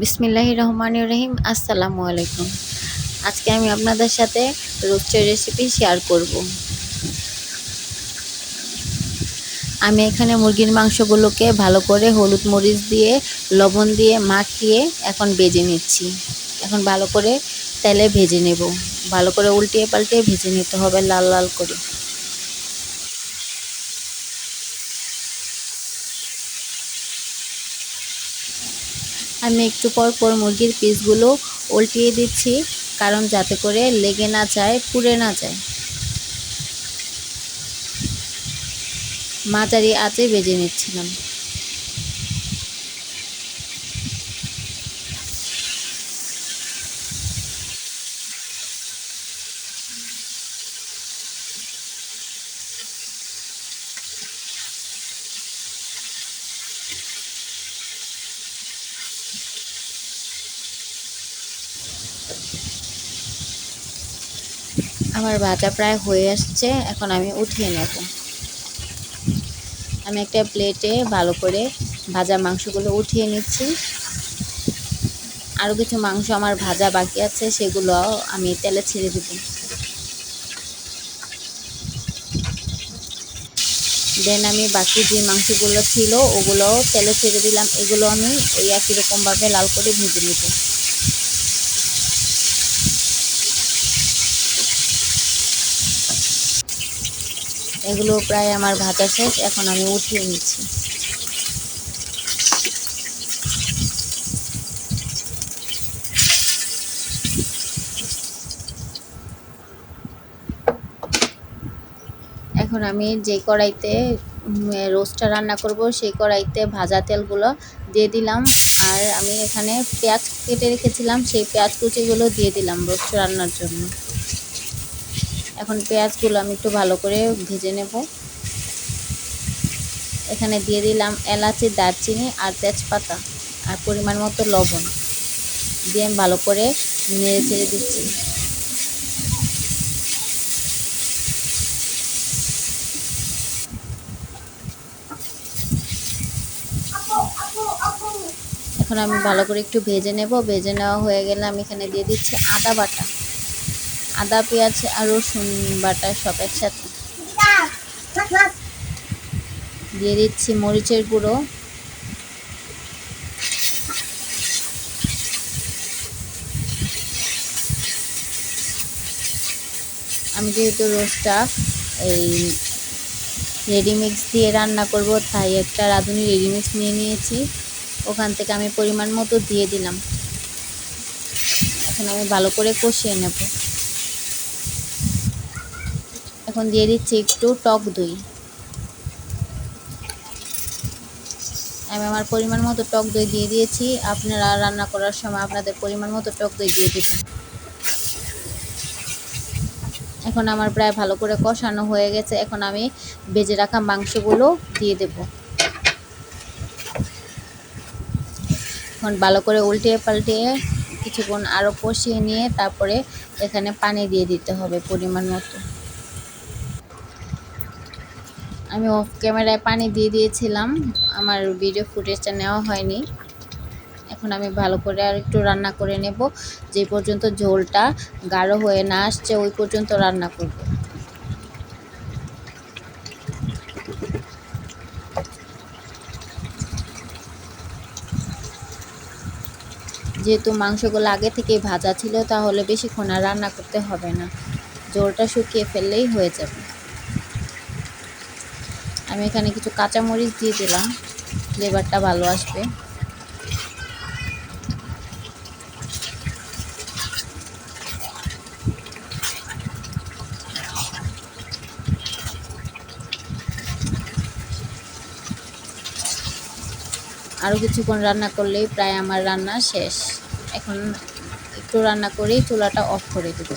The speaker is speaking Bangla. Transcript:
বিসমিল্লাহ রহমান রহিম, আসসালামু আলাইকুম। আজকে আমি আপনাদের সাথে রোস্টের রেসিপি শেয়ার করব। আমি এখানে মুরগির মাংসগুলোকে ভালো করে হলুদ মরিচ দিয়ে, লবণ দিয়ে মাখিয়ে এখন ভেজে নিচ্ছি। এখন ভালো করে তেলে ভেজে নেব। ভালো করে উল্টিয়ে পাল্টিয়ে ভেজে নিতে হবে লাল লাল করে। আমি একটু পর পর মুরগির পিসগুলো উল্টিয়ে দিচ্ছি, কারণ যাতে করে লেগে না যায়, পুড়ে না যায়। মাঝারি আঁচে বেজে নিচ্ছিলাম। আমার ভাজা প্রায় হয়ে আসছে, এখন আমি উঠিয়ে নেব। আমি একটা প্লেটে ভালো করে ভাজা মাংসগুলো উঠিয়ে নিচ্ছি। আরও কিছু মাংস আমার ভাজা বাকি আছে সেগুলো আমি তেলে ছেড়ে দেব। দেন আমি বাকি যে মাংসগুলো ছিল ওগুলো তেলে ছেড়ে দিলাম। এগুলো আমি ওই একই রকমভাবে লাল করে ভেজে নেব। এগুলো প্রায় আমার ভাজা শেষ, এখন আমি উঠিয়ে নিচ্ছি। এখন আমি যে কড়াইতে রোস্টটা রান্না করব, সেই কড়াইতে ভাজা তেলগুলো দিয়ে দিলাম। আর আমি এখানে পেঁয়াজ কেটে রেখেছিলাম, সেই পেঁয়াজ কুচিগুলো দিয়ে দিলাম রোস্ট রান্নার জন্য। এখন পেঁয়াজগুলো আমি একটু ভালো করে ভেজে নেব। এখানে দিয়ে দিলাম এলাচি, দারচিনি আর তেজপাতা আর পরিমাণ মতো লবণ। দিয়ে আমি ভালো করে নেড়ে ছেড়ে দিচ্ছি। এখন আমি ভালো করে একটু ভেজে নেব। ভেজে নেওয়া হয়ে গেলে আমি এখানে দিয়ে দিচ্ছি আদা বাটা। আদা, পেঁয়াজ আর রসুন বাটা সব একসাথে। দিয়ে দিচ্ছি মরিচের গুঁড়ো। আমি যেহেতু রোস্টটা এই রেডিমিক্স দিয়ে রান্না করব, তাই একটা রাঁধুনি রেডিমিক্স নিয়ে নিয়েছি। ওখান থেকে আমি পরিমাণ মতো দিয়ে দিলাম। এখন আমি ভালো করে কষিয়ে নেব। এখন দিয়ে দিচ্ছি একটু টক দই। আমি আমার পরিমাণ মতো টক দই দিয়ে দিয়েছি। আপনারা রান্না করার সময় আপনাদের পরিমাণ মতো টক দই দিয়ে দেবেন। এখন আমার প্রায় ভালো করে কষানো হয়ে গেছে। এখন আমি বেজে রাখা মাংসগুলো দিয়ে দেব। এখন ভালো করে উল্টিয়ে পাল্টিয়ে কিছুক্ষণ আরও কষিয়ে নিয়ে তারপরে এখানে পানি দিয়ে দিতে হবে পরিমাণ মতো। আমি অফ ক্যামেরায় পানি দিয়ে দিয়েছিলাম। আমার ভিডিও ফুটেজটা নেওয়া হয়নি। এখন আমি ভালো করে আর একটু রান্না করে নেব। যে পর্যন্ত ঝোলটা গাঢ় হয়ে না আসছে, ওই পর্যন্ত রান্না করব। যেহেতু মাংসগুলো আগে থেকেই ভাজা ছিল, তাহলে বেশিক্ষণ আর রান্না করতে হবে না। ঝোলটা শুকিয়ে ফেললেই হয়ে যাবে। আমি এখানে কিছু কাঁচামরিচ দিয়ে দিলাম। ফ্লেভারটা ভালো আসবে। আরও কিছুক্ষণ রান্না করলেই প্রায় আমার রান্না শেষ। এখন একটু রান্না করেই চুলাটা অফ করে দেবো।